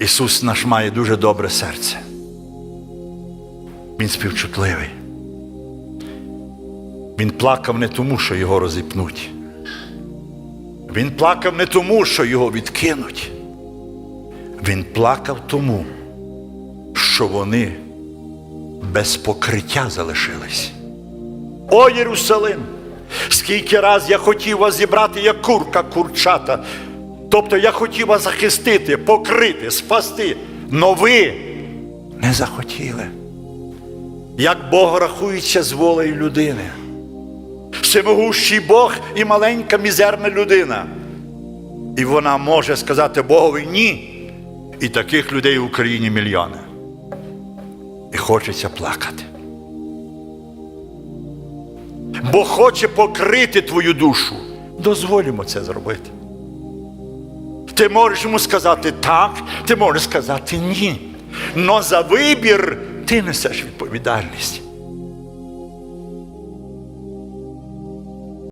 Ісус наш має дуже добре серце. Він співчутливий. Він плакав не тому, що його розіпнуть. Він плакав не тому, що його відкинуть. Він плакав тому, що вони без покриття залишились. О, Єрусалим! Скільки раз я хотів вас зібрати, як курка курчата. Тобто я хотів вас захистити, покрити, спасти. Но ви не захотіли. Як Бог рахується з волею людини. Всемогущий Бог і маленька мізерна людина. І вона може сказати Богові ні. І таких людей в Україні мільйони. І хочеться плакати. Бо хоче покрити твою душу. Дозволімо це зробити. Ти можеш йому сказати так, ти можеш сказати ні. Но за вибір ти несеш відповідальність.